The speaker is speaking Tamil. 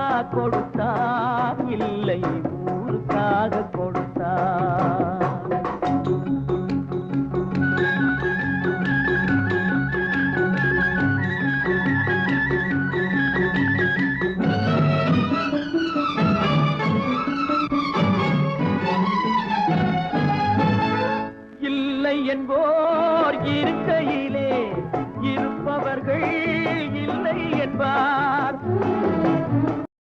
ஊருக்கா கொடுத்தா இல்லை ஊருக்காக கொடுத்தா. என்போர் இருக்கையிலே